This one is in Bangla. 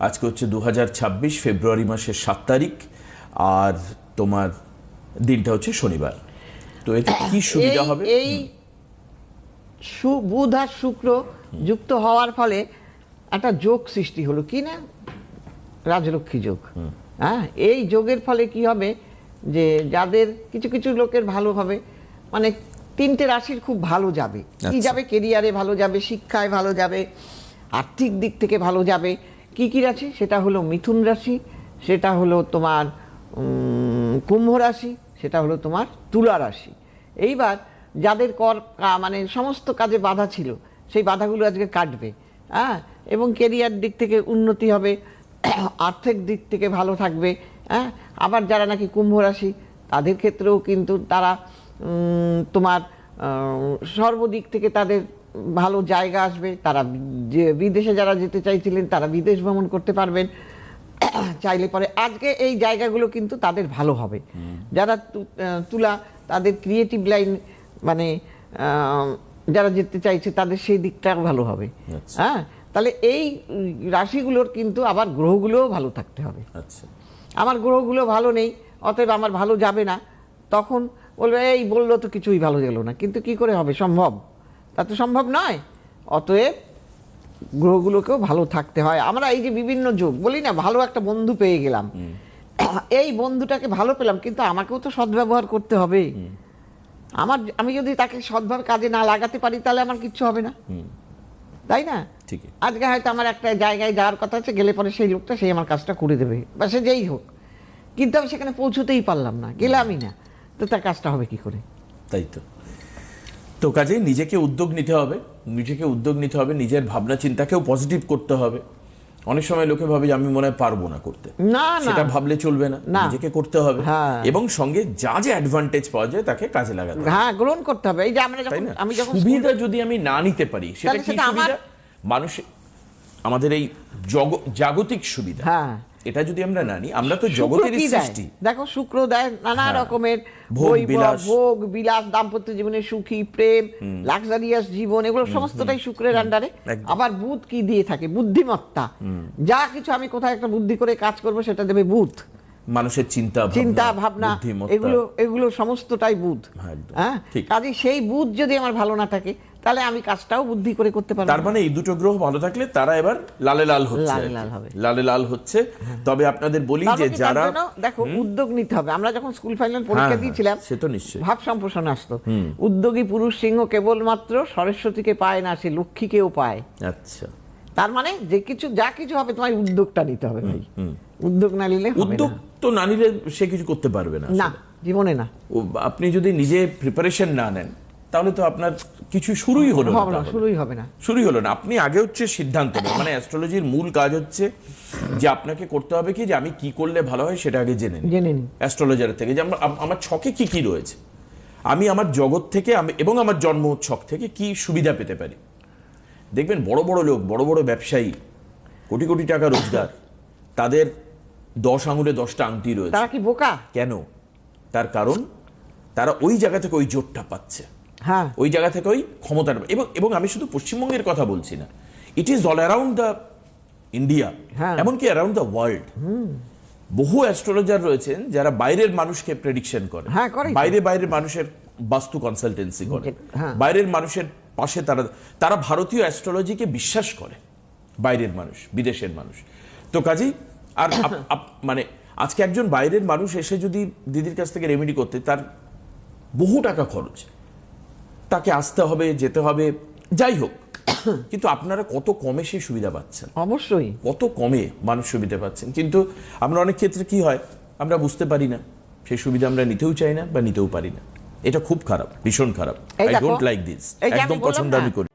আজকে হচ্ছে দু হাজার ছাব্বিশ ফেব্রুয়ারি মাসের সাত তারিখ আর তোমার দিনটা হচ্ছে শনিবার। তো এতে কি সুবিধা হবে? এই সু- বুধ আর শুক্র যুক্ত হওয়ার ফলে একটা যোগ সৃষ্টি হলো। কি না? রাজলক্ষ্মী যোগ। হ্যাঁ এই যোগের ফলে কি হবে? যে যাদের কিছু কিছু লোকের ভালো হবে মানে তিনটে রাশির খুব ভালো যাবে। কি আচ্ছা। যাবে? কেরিয়ারে ভালো যাবে শিক্ষায় ভালো যাবে আর্থিক দিক থেকে ভালো যাবে কি কি রাশি? সেটা হলো মিথুন রাশি, সেটা হলো তোমার কুম্ভ রাশি, সেটা হলো তোমার তুলা রাশি। এইবার যাদের কর মানে সমস্ত কাজে বাধা ছিল, সেই বাধাগুলো আজকে কাটবে হ্যাঁ? এবং কেরিয়ার দিক থেকে উন্নতি হবে, আর্থিক দিক থেকে ভালো থাকবে হ্যাঁ? আবার যারা নাকি কুম্ভ রাশি, তাদের ক্ষেত্রেও কিন্তু তারা তোমার সর্বদিক থেকে তাদের ভালো জায়গা আসবে তারা যে বিদেশে যারা যেতে চাইছিলেন তারা বিদেশ ভ্রমণ করতে পারবেন। চাইলে পরে আজকে এই জায়গাগুলো কিন্তু তাদের ভালো হবে। যারা তুলা তাদের ক্রিয়েটিভ লাইন মানে যারা যেতে চাইছে তাদের সেই দিকটা ভালো হবে। আচ্ছা। হ্যাঁ তাহলে এই রাশিগুলোর কিন্তু আবার গ্রহগুলোও ভালো থাকতে হবে। আচ্ছা। আমার গ্রহগুলো ভালো নেই অতএব আমার ভালো যাবে না। তখন বলবে এই বলল তো কিছুই ভালো গেল না। কিন্তু কি করে হবে? সম্ভব? তা তো সম্ভব নয়। অতএব গ্রহগুলোকেও ভালো থাকতে হয়। আমরা এই যে বিভিন্ন যোগ বলি না ভালো একটা বন্ধু পেয়ে গেলাম। এই বন্ধুটাকে ভালো পেলাম কিন্তু আমাকেও তো সদ্ব্যবহার করতে হবে। আমার আমি যদি তাকে সদ্ভাবে কাজে না লাগাতে পারি তাহলে আমার কিচ্ছু হবে না। তাই না? আজকে হয়তো আমার একটা জায়গায় যাওয়ার কথা আছে গেলে পরে সেই লোকটা সেই আমার কাজটা করে দেবে বা সে যেই হোক। কিন্তু আমি সেখানে পৌঁছতেই পারলাম না গেলামই না। তো তার কাজটা হবে কি করে? তাই তো। তো কাজে নিজেকে উদ্যোগ নিতে হবে নিজেকে উদ্যোগ নিতে হবে নিজের ভাবনা চিন্তাকেও পজিটিভ করতে হবে। অনেক সময় লোকে ভাবে যে আমি মনে হয় পারব না করতে। না সেটা ভাবলে চলবে না না। নিজেকে করতে হবে। হ্যাঁ। এবং সঙ্গে যা যে অ্যাডভান্টেজ পাওয়া যায় তাকে কাজে লাগাতে হবে। হ্যাঁ গ্রহণ করতে হবে। এই যে আমরা যখন আমি যখন সুবিধা যদি আমি না নিতে পারি সেটা কি সুবিধা? মানুষ আমাদের এই জাগতিক সুবিধা। হ্যাঁ। এটা যদি আমরা না নিই আমরা তো দেয়? সৃষ্টি। দেখো শুক্র দেয় নানা হ্যাঁ। রকমের ভোগ বিলাস। ভোগ বিলাস দাম্পত্য জীবনে সুখী প্রেম লাক্সারিয়াস জীবন এগুলো সমস্তটাই শুক্রের আন্ডারে আবার বুধ কি দিয়ে থাকে? বুদ্ধিমত্তা। যা কিছু আমি কোথায় একটা বুদ্ধি করে কাজ করব সেটা দেবে বুধ। মানুষের চিন্তা চিন্তা ভাবনা এগুলো এগুলো সমস্তটাই বুধ হ্যাঁ। হ্যাঁ? কাজে সেই বুধ যদি আমার ভালো না থাকে তাহলে আমি কাজটাও বুদ্ধি করে করতে পারব তার মানে এই দুটো গ্রহ ভালো থাকলে তারা এবার লালে লাল হচ্ছে লালে লাল হবে। লালে লাল হচ্ছে। তবে আপনাদের বলি যে যারা দেখো উদ্যোগ নিতে হবে। আমরা যখন স্কুল ফাইনাল পরীক্ষা হ্যাঁ, দিয়েছিলাম সে তো নিশ্চয়ই। ভাব সম্প্রসারণ আসতো। উদ্যোগী পুরুষ সিংহ কেবলমাত্র সরস্বতীকে পায় না সে লক্ষ্মীকেও পায়। আচ্ছা। তার মানে যে কিছু যা কিছু হবে তোমার উদ্যোগটা নিতে হবে ভাই। উদ্যোগ না নিলে উদ্যোগ তো না নিলে সে কিছু করতে পারবে না না জীবনে না। আপনি যদি নিজে প্রিপারেশন না নেন তাহলে তো আপনার কিছু শুরুই হলো না। শুরুই হবে না। শুরুই হলো না। আপনি আগে হচ্ছে সিদ্ধান্ত নেন। মানে অ্যাস্ট্রোলজির মূল কাজ হচ্ছে যে আপনাকে করতে হবে কি যে আমি কি করলে ভালো হয় সেটা আগে জেনে নিন। জেনে নিন। অ্যাস্ট্রোলজার থেকে যে আমার- আম- আমার ছকে কি কি রয়েছে? আমি আমার জগৎ থেকে আমি এবং আমার জন্ম ছক থেকে কি সুবিধা পেতে পারি? দেখবেন বড় বড় লোক বড় বড় ব্যবসায়ী কোটি কোটি টাকা রোজগার তাদের দশ আঙুলে দশটা আংটি রয়েছে। তারা কি বোকা? কেন? তার কারণ তারা ওই জায়গা থেকে ওই জোরটা পাচ্ছে। হ্যাঁ। ওই জায়গা থেকে ওই ক্ষমতাটা এবং এবং আমি শুধু পশ্চিমবঙ্গের কথা বলছি না। It is all around the India. এমনকি অ্যারাউন্ড দ্য ওয়ার্ল্ড বহু অ্যাস্ট্রোলজার রয়েছেন যারা বাইরের মানুষকে প্রেডিকশন করে। হ্যাঁ, বাইরে বাইরের মানুষের বাস্তু কনসালটেন্সি করে। হ্যাঁ। বাইরের মানুষের পাশে তারা তারা ভারতীয় অ্যাস্ট্রোলজিকে বিশ্বাস করে বাইরের মানুষ বিদেশের মানুষ। তো কাজেই আর মানে আজকে একজন বাইরের মানুষ এসে যদি দিদির কাছ থেকে রেমেডি করতে তার বহু টাকা খরচ। তাকে আসতে হবে যেতে হবে যাই হোক। কিন্তু আপনারা কত কমে সেই সুবিধা পাচ্ছেন? অবশ্যই। কত কমে মানুষ সুবিধা পাচ্ছেন? কিন্তু আমরা অনেক ক্ষেত্রে কি হয় আমরা বুঝতে পারি না। সেই সুবিধা আমরা নিতেও চাই না বা নিতেও পারি না। এটা খুব খারাপ ভীষণ খারাপ। আই ডোন্ট লাইক দিস একদম পছন্দ আমি করি